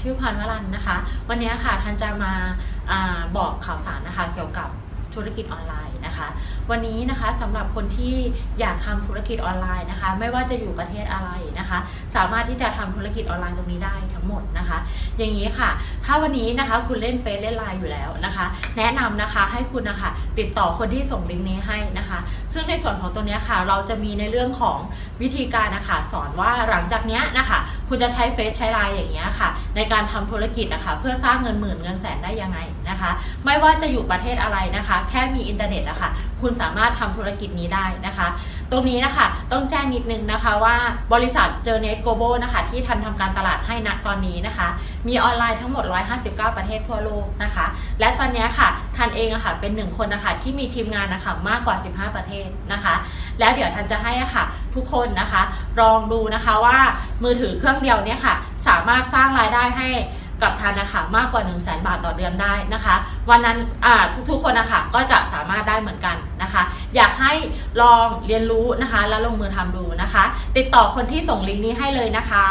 ชื่อพันวรันนะคะ วันนี้ค่ะทันจะมาอาบอกข่าวสารนะคะ เกี่ยวกับ ธุรกิจออนไลน์นะคะ วันนี้นะคะสำหรับคนที่อยากทำธุรกิจออนไลน์นะคะ ไม่ว่าจะอยู่ประเทศอะไรนะคะ สามารถที่จะทำธุรกิจออนไลน์ตรงนี้ได้ทั้งหมดนะคะ อย่างนี้ค่ะ ถ้าวันนี้นะคะคุณเล่นเฟซเล่นไลน์อยู่แล้วนะคะ แนะนำนะคะให้คุณนะคะติดต่อคนที่ส่งลิงก์นี้ให้นะคะ ซึ่งในส่วนของตรงเนี้ยค่ะ เราจะมีในเรื่องของวิธีการนะคะสอนว่าหลังจากเนี้ยนะคะ คุณจะใช้เฟซใช้ไลน์อย่างเงี้ค่ะ ในการทำธุรกิจนะคะ เพื่อสร้างเงินหมื่นเงินแสนได้ยังไงนะคะ ไม่ว่าจะอยู่ประเทศอะไรนะคะแค่มีอินเทอร์เน็ตอะคะ่ะคุณสามารถทำธุรกิจนี้ได้นะคะ ตรงนี้นะคะต้องแจ้งนิดนึงนะคะว่าบริษัทเจอเน็ตโกโบนะคะที่ทันทำการตลาดให้ณตอนนี้นะคะ มีออนไลน์ทั้งหมด 159 ประเทศทั่วโลกนะคะ และตอนนี้ค่ะทันเองอะค่ะเป็นหนึ่งคนนะคะที่มีทีมงานนะคะมากกว่า 15 ประเทศนะคะ แล้วเดี๋ยวทันจะให้อะค่ะทุกคนนะคะลองดูนะคะว่ามือถือเครื่องเดียวเนี่ยค่ะ สามารถสร้างรายได้ให้ กับทานนะคะมากกว่า 1 0 0 0 0แบาทต่อเดือนได้นะคะ วันนั้นทุกๆคนนะคะก็จะสามารถได้เหมือนกันนะคะ อยากให้ลองเรียนรู้นะคะ แล้วลงมือทำดูนะคะ ติดต่อคนที่ส่งลิงก์นี้ให้เลยนะคะ